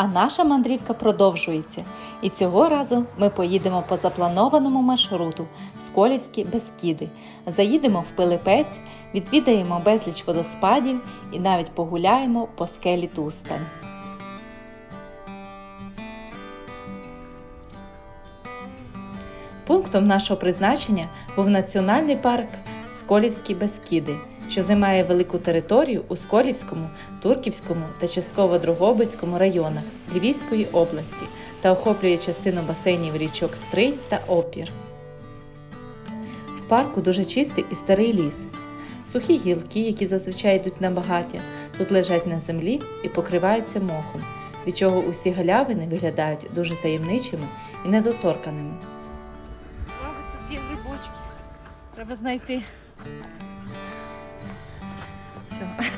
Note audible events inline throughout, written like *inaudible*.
А наша мандрівка продовжується. І цього разу ми поїдемо по запланованому маршруту Сколівські Бескіди. Заїдемо в Пилипець, відвідаємо безліч водоспадів і навіть погуляємо по скелі Тустань. Пунктом нашого призначення був національний парк Сколівські Бескіди, що займає велику територію у Сколівському, Турківському та частково Дрогобицькому районах Львівської області та охоплює частину басейнів річок Стрий та Опір. В парку дуже чистий і старий ліс. Сухі гілки, які зазвичай йдуть на багаття, тут лежать на землі і покриваються мохом, від чого усі галявини виглядають дуже таємничими і недоторканими. Тут є грибочки. Треба знайти. Все.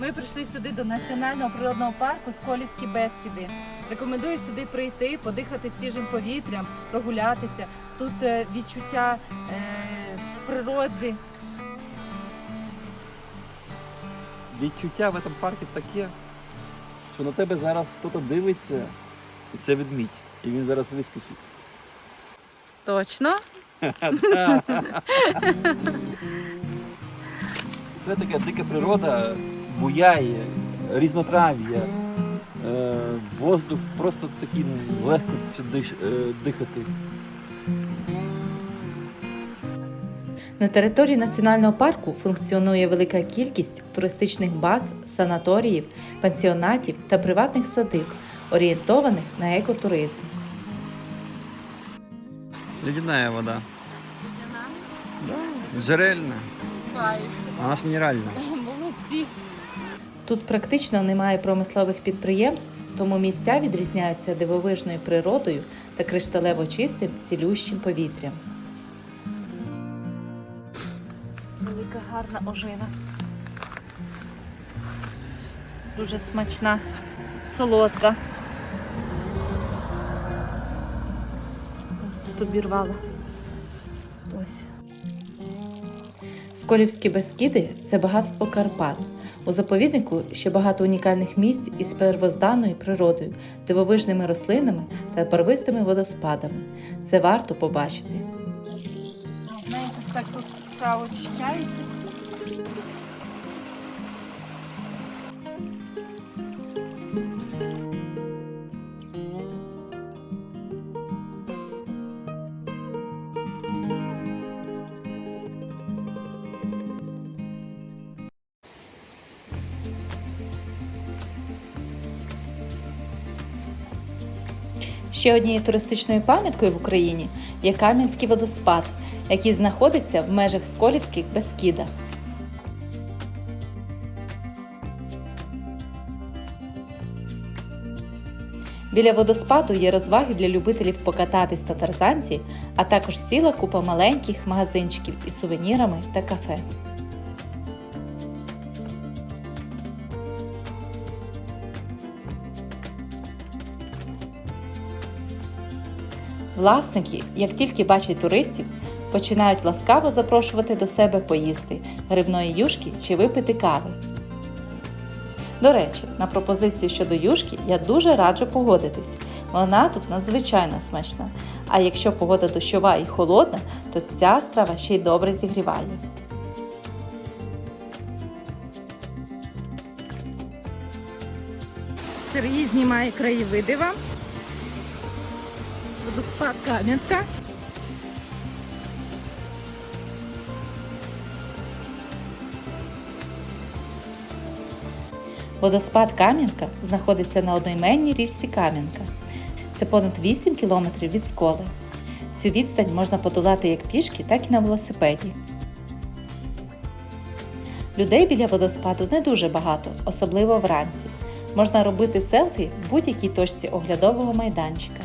Ми прийшли сюди до національного природного парку Сколівські Бескіди. Рекомендую сюди прийти, подихати свіжим повітрям, прогулятися. Тут е, відчуття е, природи. Відчуття в цьому парку таке, що на тебе зараз хтось дивиться, і це ведмідь. І він зараз вискочить. Точно? Це така дика природа, буяє, різнотрав'я. Е, воздух просто такий легко все диш- е, дихати. На території національного парку функціонує велика кількість туристичних баз, санаторіїв, пансіонатів та приватних садиб, орієнтованих на екотуризм. Ледяная вода. Да. Жерельная. Она ж минеральная. *laughs* Молодці. Тут практично немає промислових підприємств, тому місця відрізняються дивовижною природою та кришталево чистим цілющим повітрям. Велика гарна ожина. Дуже смачна, солодка. Тут обірвала. Сколівські Бескіди це багатство Карпат. У заповіднику ще багато унікальних місць із первозданною природою, дивовижними рослинами та барвистими водоспадами. Це варто побачити. Так тут справу очищається. Ще однією туристичною пам'яткою в Україні є Кам'янський водоспад, який знаходиться в межах Сколівських Бескідах. Біля водоспаду є розваги для любителів покататись на тарзанці, а також ціла купа маленьких магазинчиків із сувенірами та кафе. Власники, як тільки бачать туристів, починають ласкаво запрошувати до себе поїсти грибної юшки чи випити кави. До речі, на пропозицію щодо юшки я дуже раджу погодитись. Вона тут надзвичайно смачна. А якщо погода дощова і холодна, то ця страва ще й добре зігріває. Сергій знімає краєвиди вам. Водоспад Кам'янка. Водоспад Кам'янка знаходиться на одноіменній річці Кам'янка. Це понад 8 кілометрів від сколи. Цю відстань можна подолати як пішки, так і на велосипеді. Людей біля водоспаду не дуже багато, особливо вранці. Можна робити селфі в будь-якій точці оглядового майданчика.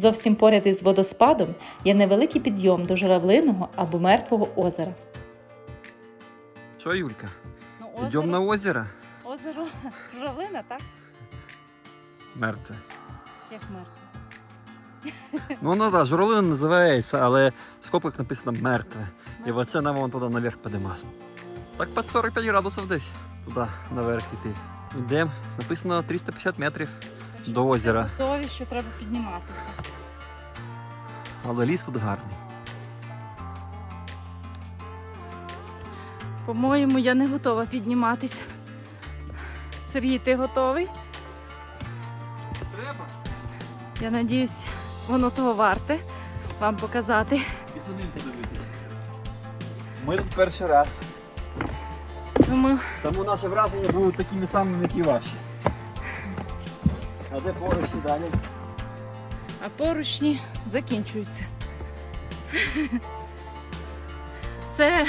Зовсім поряд із водоспадом є невеликий підйом до журавлиного або мертвого озера. Что, Юлька, Ну, идем на озеро? озеро *laughs* Журавлина, так? Мертве. Як мертве. Ну, ну да, журавлин називається, але в скобках написано мертве. І оце нам вон туди наверх подимас. Так під 45 градусів десь. Туди наверх йти. Йдемо. Написано 350 метрів до озера. Готові, що треба підніматися. Але ліс тут гарний. По-моєму, я не готова підніматися. Сергій, ти готовий? Треба. Я надіюсь, воно того варте вам показати. І самим подивитися. Ми тут перший раз. Тому Тому наші враження будуть такими самими, як і ваші. А де поруч і далі? а поручні закінчуються. Це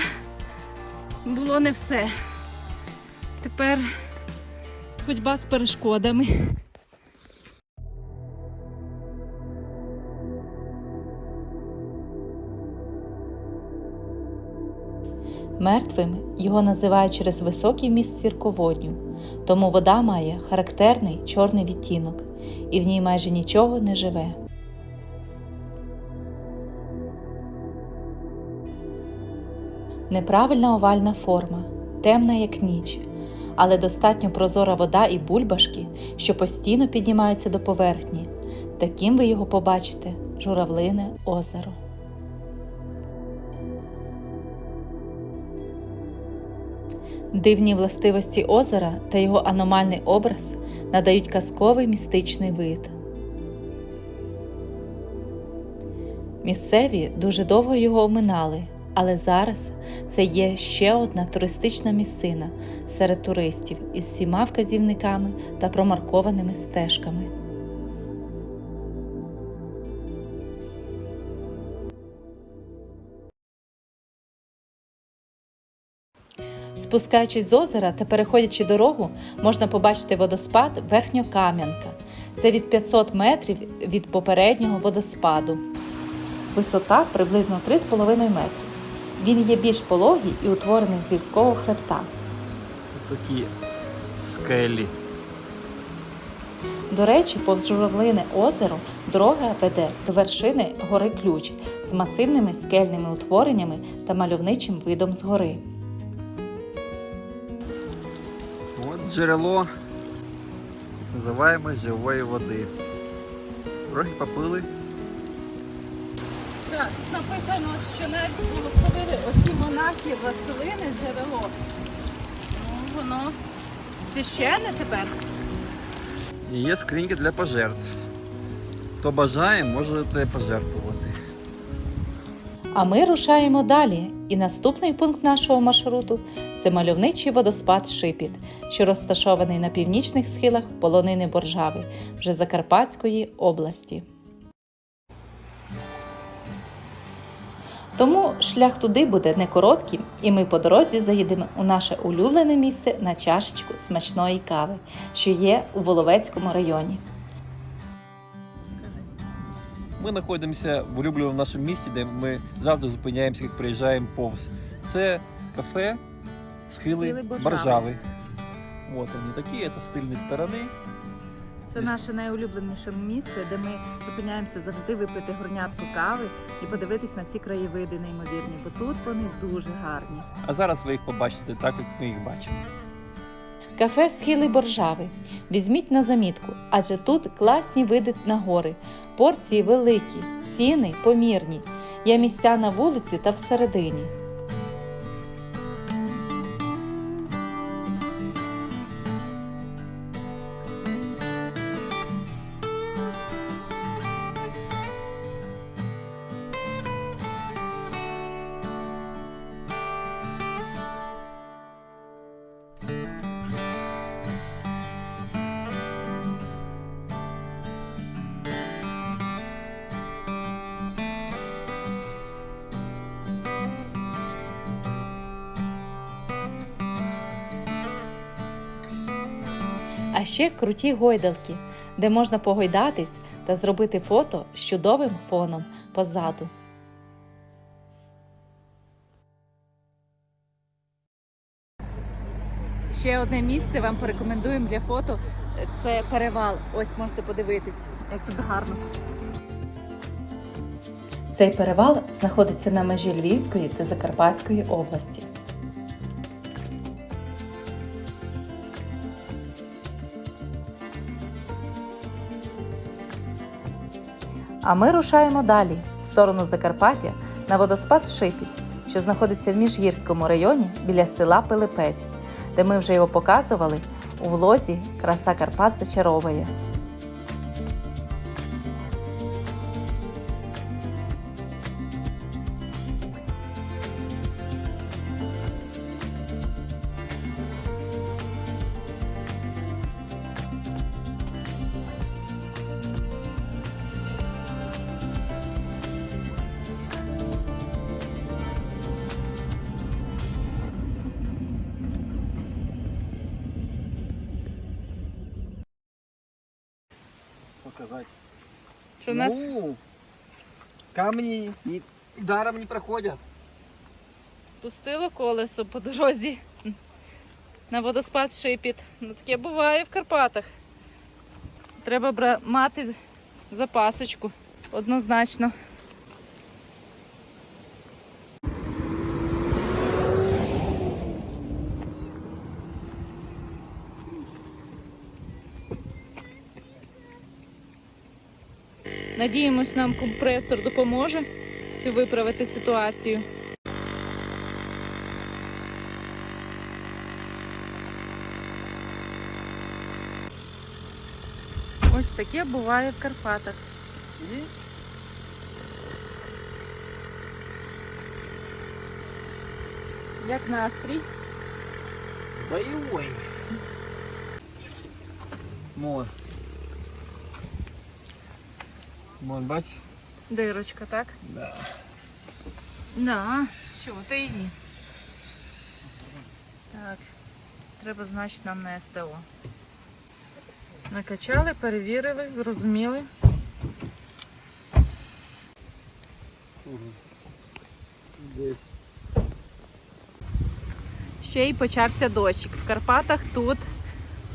було не все. Тепер ходьба з перешкодами. Мертвим його називають через високий вміст сірководню, тому вода має характерний чорний відтінок, і в ній майже нічого не живе. Неправильна овальна форма, темна як ніч, але достатньо прозора вода і бульбашки, що постійно піднімаються до поверхні. Таким ви його побачите журавлине озеро. Дивні властивості озера та його аномальний образ надають казковий містичний вид. Місцеві дуже довго його оминали, але зараз це є ще одна туристична місцина серед туристів із всіма вказівниками та промаркованими стежками. Спускаючись з озера та переходячи дорогу, можна побачити водоспад Верхньокам'янка. Це від 500 метрів від попереднього водоспаду. Висота приблизно 3,5 метри. Він є більш пологий і утворений з гірського хребта. Такі скелі. До речі, повз журавлине озеро дорога веде до вершини гори Ключ з масивними скельними утвореннями та мальовничим видом з гори. От джерело називаємо живої води. Трохи попили. Так, написано, що навіть благословили оці монахи Василини джерело. Ну, воно священне тепер. І є скриньки для пожертв. Хто бажає, можете пожертвувати. А ми рушаємо далі. І наступний пункт нашого маршруту це мальовничий водоспад Шипіт, що розташований на північних схилах полонини Боржави, вже Закарпатської області. Тому шлях туди буде не коротким, і ми по дорозі заїдемо у наше улюблене місце на чашечку смачної кави, що є у Воловецькому районі. Ми знаходимося в улюбленому нашому місті, де ми завжди зупиняємося, як приїжджаємо повз. Це кафе Схили Схили Боржави. Боржави. От вони такі, це стильні сторони. Це наше найулюбленіше місце, де ми зупиняємося завжди випити горнятку кави і подивитись на ці краєвиди неймовірні, бо тут вони дуже гарні. А зараз ви їх побачите так, як ми їх бачимо. Кафе Схили Боржави. Візьміть на замітку, адже тут класні види на гори, порції великі, ціни помірні. Є місця на вулиці та всередині. Ще круті гойдалки, де можна погойдатись та зробити фото з чудовим фоном позаду. Ще одне місце вам порекомендуємо для фото. Це перевал. Ось можете подивитись, як тут гарно. Цей перевал знаходиться на межі Львівської та Закарпатської області. А ми рушаємо далі, в сторону Закарпаття, на водоспад Шипіть, що знаходиться в Міжгірському районі біля села Пилипець, де ми вже його показували у влозі Краса Карпат зачаровує. Камні ні, даром не проходять. пустило колесо по дорозі на водоспад Шипіт. Ну таке буває в Карпатах. Треба мати запасочку однозначно. Надіємось, нам компресор допоможе цю виправити ситуацію. Ось таке буває в Карпатах. Як настрій? Бойовий. Мон. Мон, бач? Дирочка, так? Да. Да. Чого ти її? Так. Треба, значить, нам на СТО. Накачали, перевірили, зрозуміли. Десь. Ще й почався дощик. В Карпатах тут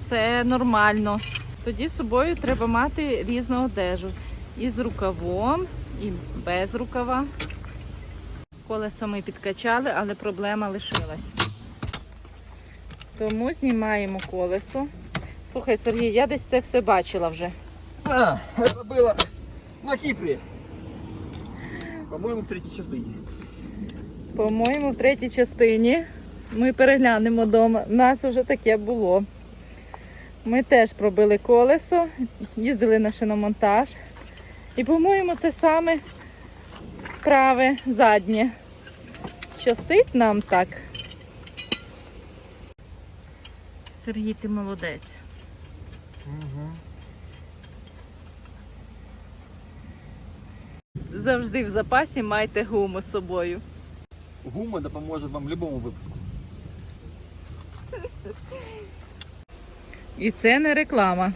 це нормально. Тоді з собою треба мати різну одежу. І з рукавом, і без рукава. Колесо ми підкачали, але проблема лишилась. Тому знімаємо колесо. Слухай, Сергій, я десь це все бачила вже. А, это было на Кипре. По-моему, в третьей частине. По-моєму, в третій частині ми переглянемо вдома. У нас вже таке було. Ми теж пробили колесо, їздили на шиномонтаж. І, по-моєму, те саме праве заднє. Щастить нам так. Сергій, ти молодець. Угу. Завжди в запасі майте гуму з собою. Гума допоможе вам в будь-якому випадку. І це не реклама.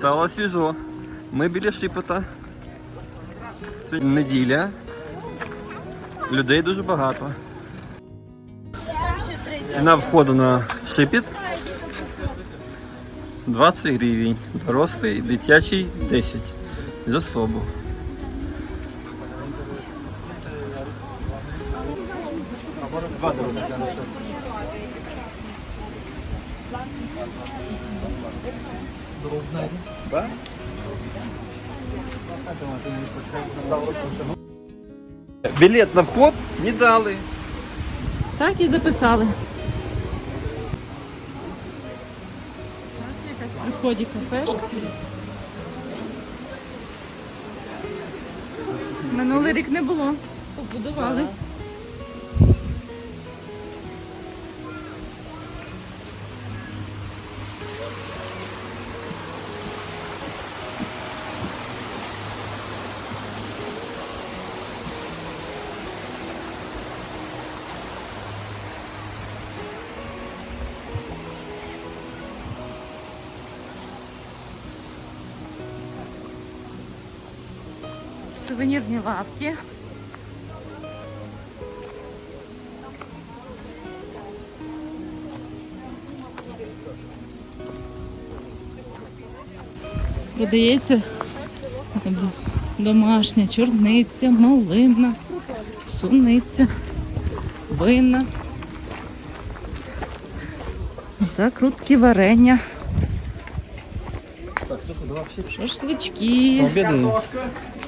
Стало свіжо. Ми біля Шипота. Це неділя. Людей дуже багато. Ціна входу на шипіт 20 гривень. Дорослий, дитячий 10. За особу. Білет на вход не дали. Так і записали. Так, якась при вході кафешка. Минулий рік не було. Побудували. сувенірні лавки. Продається домашня чорниця, малина, суниця, вина, закрутки варення. Шашлички.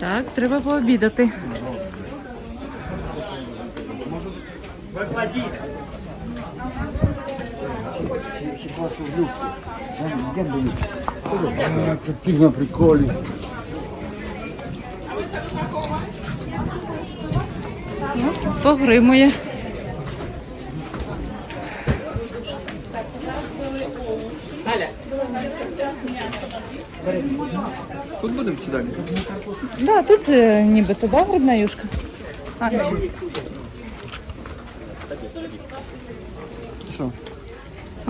Так, треба пообідати. Викладіть на приколі. Погримує. Тут будемо чи далі? Да, тут е, нібито да, грибна юшка. А, ні. Що?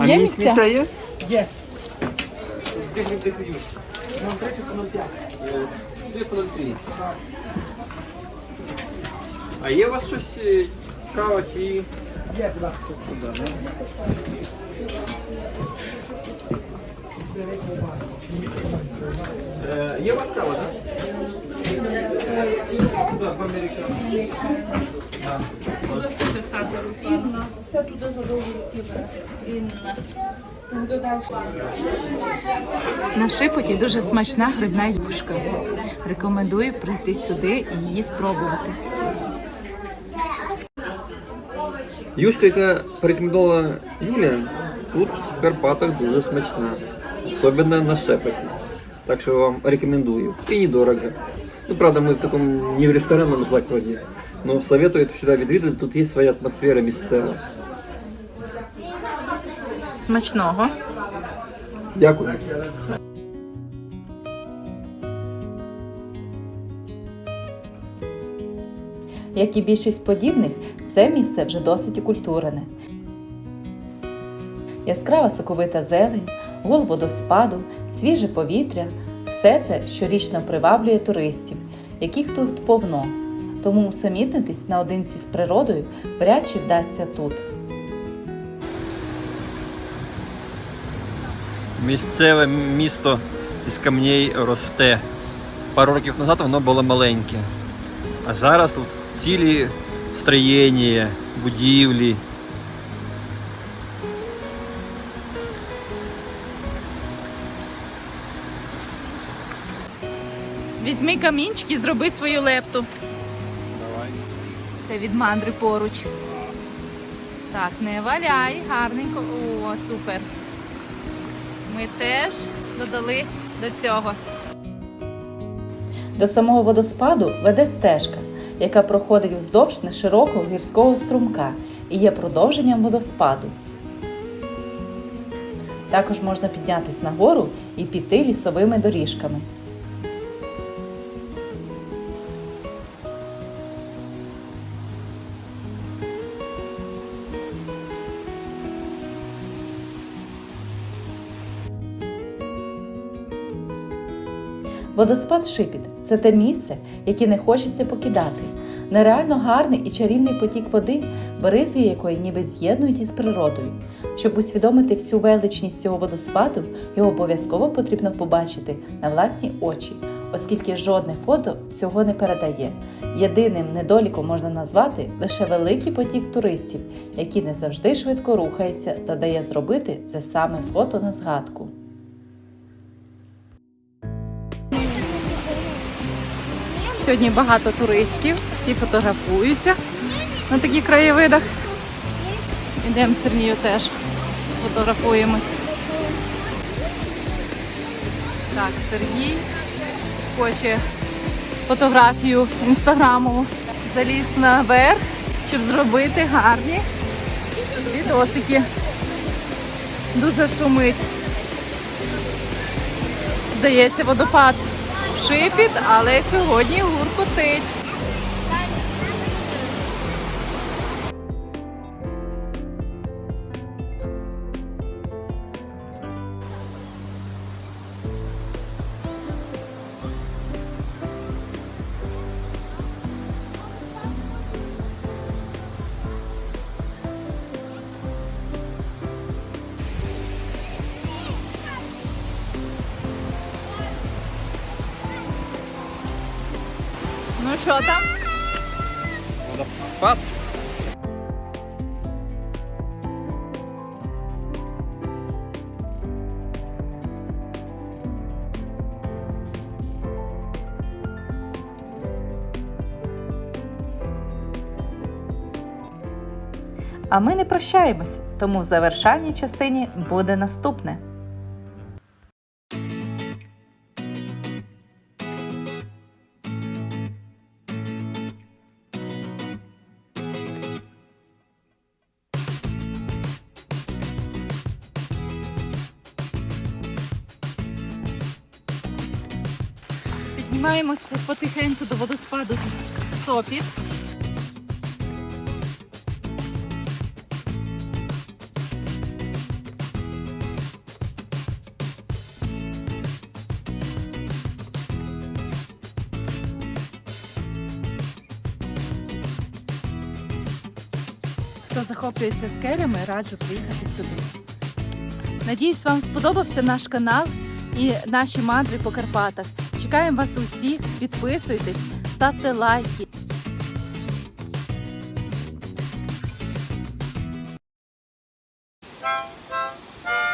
Є місця? є? А є у вас щось е, кава чи... Є, Е, Є у вас кава, так? Так, в Америці. На шипоті дуже смачна грибна юшка. Рекомендую прийти сюди і її спробувати. Юшка, яка порекомендувала Юля, тут в Карпатах дуже смачна. Особенно на шепоті. Так що вам рекомендую. И недорого. Ну, правда, мы в таком не в ресторанном закладе, но советую сюда відвідати, тут є своя атмосфера місцева. Смачного. Дякую. Як і більшість подібних, це місце вже досить окультурене. Яскрава соковита зелень, гул водоспаду, свіже повітря все це щорічно приваблює туристів, яких тут повно. Тому усамітнитись наодинці з природою вряд чи вдасться тут. Місцеве місто із камней росте. Пару років назад воно було маленьке. А зараз тут цілі строєння, будівлі. Візьми камінчик і зроби свою лепту. Давай. Це від мандри поруч. Так, не валяй, гарненько. О, супер. Ми теж додались до цього. До самого водоспаду веде стежка, яка проходить вздовж неширокого гірського струмка і є продовженням водоспаду. Також можна піднятися нагору і піти лісовими доріжками. Водоспад Шипіт це те місце, яке не хочеться покидати. Нереально гарний і чарівний потік води, берези якої ніби з'єднують із природою. Щоб усвідомити всю величність цього водоспаду, його обов'язково потрібно побачити на власні очі, оскільки жодне фото цього не передає. Єдиним недоліком можна назвати лише великий потік туристів, який не завжди швидко рухається та дає зробити це саме фото на згадку. Сьогодні багато туристів, всі фотографуються на таких краєвидах. Ідемо з Сергію теж сфотографуємось. Так, Сергій хоче фотографію інстаграмову. Заліз наверх, щоб зробити гарні відосики. Дуже шумить. Здається, водопад шипіт, але сьогодні гуркотить. Що там? Водопад. А ми не прощаємось, тому в завершальній частині буде наступне. Піднімаємося потихеньку до водоспаду Сопіт. Хто захоплюється скелями, раджу приїхати сюди. Надіюсь, вам сподобався наш канал і наші мандри по Карпатах. Чекаємо вас усіх. Підписуйтесь, ставте лайки. Thank you.